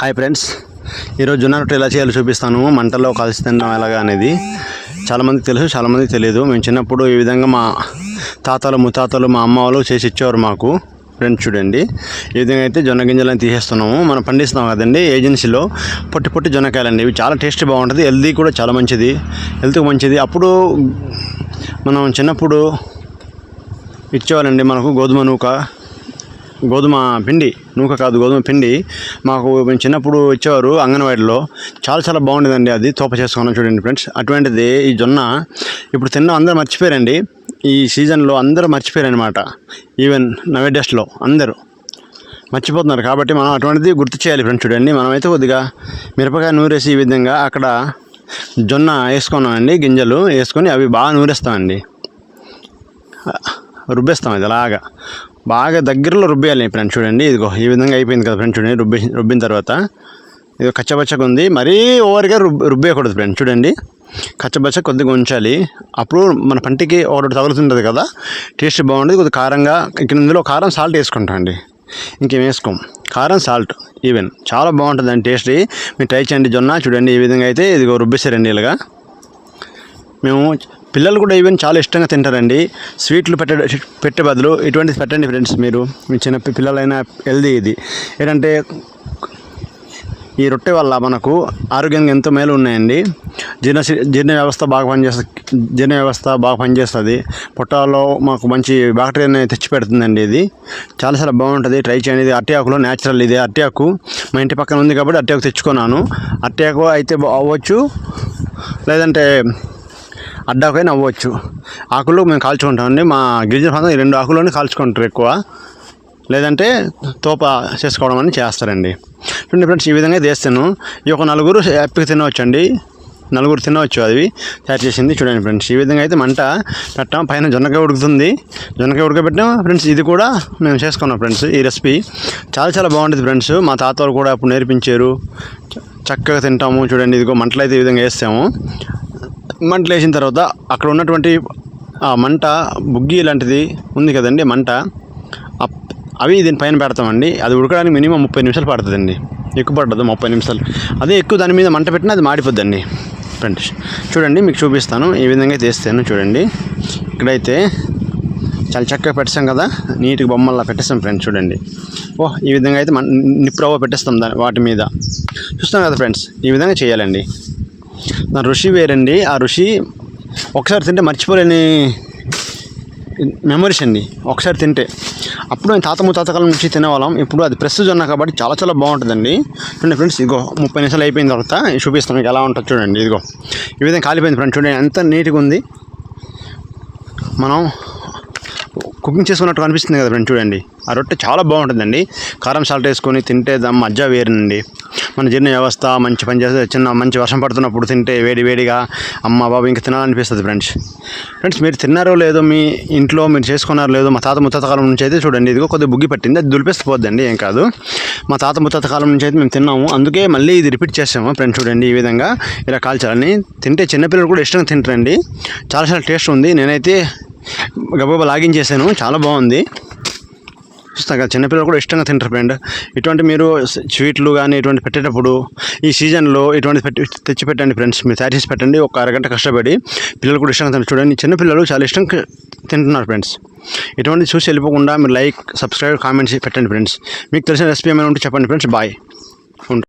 Hi friends ఈరోజు జొన్న రొట్టె ఎలా చేయాలో చూపిస్తాను. మంటల్లో కలిసి తినడం ఎలాగా అనేది చాలామందికి తెలుసు చాలామందికి తెలియదు మేము చిన్నప్పుడు ఈ విధంగా మా తాతలు ముత్తాతలు మా అమ్మ వాళ్ళు చేసి ఇచ్చేవారు మాకు. ఫ్రెండ్స్ చూడండి. ఈ విధంగా అయితే జొన్న గింజలను తీసేస్తున్నాము. మనం పండిస్తున్నాం కదండి ఏజెన్సీలో. పొట్టి పొట్టి జొన్నకాయలండి. ఇవి చాలా టేస్ట్ బాగుంటుంది. హెల్దీ కూడా చాలా మంచిది. హెల్త్కి మంచిది. అప్పుడు మనం చిన్నప్పుడు ఇచ్చేవాళ్ళండి మనకు గోధుమ నూక. గోధుమ పిండి నూక కాదు గోధుమ పిండి మాకు మేము చిన్నప్పుడు ఇచ్చేవారు అంగన్వాడీలో. చాలా చాలా బాగుండేదండి అది తోప చేసుకున్నాం చూడండి ఫ్రెండ్స్. అటువంటిది ఈ జొన్న ఇప్పుడు తిన్న అందరూ మర్చిపోయారండి. ఈ సీజన్లో అందరూ మర్చిపోయారనమాట ఈవెన్ నవే డేస్లో అందరూ మర్చిపోతున్నారు. కాబట్టి మనం అటువంటిది గుర్తు చేయాలి ఫ్రెండ్స్ చూడండి. మనమైతే కొద్దిగా మిరపకాయ నూరేసి ఈ విధంగా అక్కడ జొన్న వేసుకున్నామండి గింజలు వేసుకొని అవి బాగా నూరేస్తామండి. రుబ్బేస్తాం ఇది అలాగా. బాగా దగ్గరలో రుబ్బేయాలి ఫ్రెండ్స్ చూడండి. ఇదిగో ఈ విధంగా అయిపోయింది కదా ఫ్రెండ్స్ చూడండి రుబ్బి రుబ్బిన తర్వాత. ఇది కచ్చబచ్చగా ఉంది. మరీ ఓవర్గా రుబ్ రుబ్బేయకూడదు ఫ్రెండ్స్ చూడండి. కచ్చబచ్చ కొద్దిగా ఉంచాలి. అప్పుడు మన పంటికి ఒకటి తగులుతుంటుంది కదా టేస్ట్ బాగుంటుంది కొద్దిగా కారంగా ఇక్కడ ఇందులో కారం సాల్ట్ వేసుకుంటాం అండి. ఇంకేం వేసుకోం? కారం సాల్ట్ ఈవెన్. చాలా బాగుంటుంది అండి టేస్ట్. మీరు ట్రై చేయండి జొన్న. చూడండి ఈ విధంగా అయితే ఇదిగో రుబ్బేసారండి ఇలాగా. మేము పిల్లలు కూడా ఈవెన్ చాలా ఇష్టంగా తింటారండి. స్వీట్లు పెట్ట పెట్టే బదులు ఇటువంటిది పెట్టండి ఫ్రెండ్స్ మీరు. మీ చిన్న పిల్లలైనా హెల్దీ ఇది. ఏంటంటే ఈ రొట్టె వల్ల మనకు ఆరోగ్యంగా ఎంతో మేలు ఉన్నాయండి. జీర్ణ జీర్ణ వ్యవస్థ బాగా పనిచేస్తుంది జీర్ణ వ్యవస్థ బాగా పనిచేస్తుంది. పొట్టాలో మాకు మంచి బ్యాక్టీరియాని తెచ్చిపెడుతుందండి ఇది. చాలా చాలా బాగుంటుంది. ట్రై చేయండి. ఇది అట్టి ఆకులో న్యాచురల్ ఇది. అట్టి ఆకు మా ఇంటి పక్కన ఉంది కాబట్టి అట్టి ఆకు తెచ్చుకున్నాను. అట్టి ఆకు అయితే అవ్వచ్చు. లేదంటే అడ్డాకై అవ్వచ్చు ఆకులు మేము కాల్చుకుంటామండి మా గిరిజన ప్రాంతం ఈ రెండు ఆకులోనే కాల్చుకుంటారు ఎక్కువ. లేదంటే తోప చేసుకోవడం అని చేస్తారండి. చూడండి ఫ్రెండ్స్ ఈ విధంగా చేస్తాను. ఈ ఒక నలుగురు హ్యాపీగా తినవచ్చు అండి నలుగురు తినవచ్చు అది తయారు చేసింది చూడండి ఫ్రెండ్స్. ఈ విధంగా అయితే మంట పెట్టాం. పైన జొన్నకాయ ఉడుకుతుంది. జొన్నకాయ ఉడకబెట్టాం. ఫ్రెండ్స్ ఇది కూడా మేము చేసుకున్నాం ఫ్రెండ్స్ ఈ రెసిపీ. చాలా చాలా బాగుంటుంది ఫ్రెండ్స్. మా తాత వాళ్ళు కూడా అప్పుడు నేర్పించారు. చ- చక్కగా తింటాము. చూడండి ఇదిగో మంటలు అయితే ఈ విధంగా వేస్తాము. మంటలు వేసిన తర్వాత అక్కడ ఉన్నటువంటి ఆ మంట బుగ్గి లాంటిది ఉంది కదండి మంట. అప్- అవి దీనిపైన పెడతామండి. అది ఉడకడానికి మినిమం ముప్పై నిమిషాలు పడుతుందండి. ఎక్కువ పడుతుంది ముప్పై నిమిషాలు. అదే ఎక్కువ దాని మీద మంట పెట్టినా అది మాడిపోద్దండి. ఫ్రెండ్స్ చూడండి మీకు చూపిస్తాను. ఈ విధంగా తీస్తాను చూడండి. ఇక్కడైతే చాలా చక్కగా పెట్టేస్తాం కదా. నీట్గా బొమ్మల్లా పెట్టేస్తాం ఫ్రెండ్స్ చూడండి. ఓ ఈ విధంగా అయితే మన నిప్పురవ్వ పెట్టేస్తాం దాని వాటి మీద. చూస్తాం కదా ఫ్రెండ్స్ ఈ విధంగా చేయాలండి. నా ఋషి వేరండి. ఆ ఋషి ఒకసారి తింటే మర్చిపోలేని మెమరీస్ అండి. ఒకసారి తింటే. అప్పుడు నేను తాత ముత్తాతకాలం నుంచి తినేవాళ్ళం. ఇప్పుడు అది ప్రస్తుతం ఉన్నా కాబట్టి చాలా చాలా బాగుంటుందండి. చూడండి ఫ్రెండ్స్ ఇదిగో ముప్పై నిమిషాలు అయిపోయిన తర్వాత చూపిస్తాను మీకు ఎలా ఉంటుంది చూడండి. ఇదిగో. ఈ విధంగా కాలిపోయింది ఫ్రెండ్స్ చూడండి. ఎంత నీట్గా ఉంది. మనం కుకింగ్ చేసుకున్నట్టు అనిపిస్తుంది కదా ఫ్రెండ్ చూడండి. ఆ రొట్టె చాలా బాగుంటుందండి. కారం సాల్ట్ వేసుకొని తింటే దాని మజ్జ వేరేనండి మన జీర్ణ వ్యవస్థ మంచి పని చేస్తే చిన్న మంచి వర్షం పడుతున్నప్పుడు తింటే వేడి వేడిగా అమ్మ బాబు ఇంకా తినాలనిపిస్తుంది ఫ్రెండ్స్ ఫ్రెండ్స్ మీరు తిన్నారో లేదో మీ ఇంట్లో మీరు చేసుకున్నారో లేదో మా తాత ముత్తాత కాలం నుంచి అయితే చూడండి. ఇదిగో కొద్దిగా బుగ్గి పట్టింది. అది దులిపేసిపోద్దండి ఏం కాదు. మా తాత ముత్తాత కాలం నుంచి అయితే మేము తిన్నాము. అందుకే మళ్ళీ ఇది రిపీట్ చేసాము ఫ్రెండ్స్ చూడండి ఈ విధంగా ఇలా కాల్చాలని. తింటే చిన్నపిల్లలు కూడా ఇష్టంగా తింటారండి. చాలా చాలా టేస్ట్ ఉంది. నేనైతే గబగబా లాగిన్ చేశాను చాలా బాగుంది. చూస్తాం చిన్నపిల్లలు కూడా ఇష్టంగా తింటారు ఫ్రెండ్ ఇటువంటి మీరు స్వీట్లు కానీ ఇటువంటి పెట్టేటప్పుడు ఈ సీజన్లో ఇటువంటి పెట్టి తెచ్చి పెట్టండి ఫ్రెండ్స్ మీరు తయారు చేసి పెట్టండి. ఒక అరగంట కష్టపడి పిల్లలు కూడా ఇష్టంగా తింటారు. చూడండి చిన్నపిల్లలు చాలా ఇష్టంగా తింటున్నారు ఫ్రెండ్స్ ఇటువంటి చూసి వెళ్ళిపోకుండా మీరు లైక్ సబ్స్క్రైబ్ కామెంట్స్ పెట్టండి ఫ్రెండ్స్ మీకు తెలిసిన రెసిపీ ఏమైనా ఉంటే చెప్పండి ఫ్రెండ్స్ బాయ్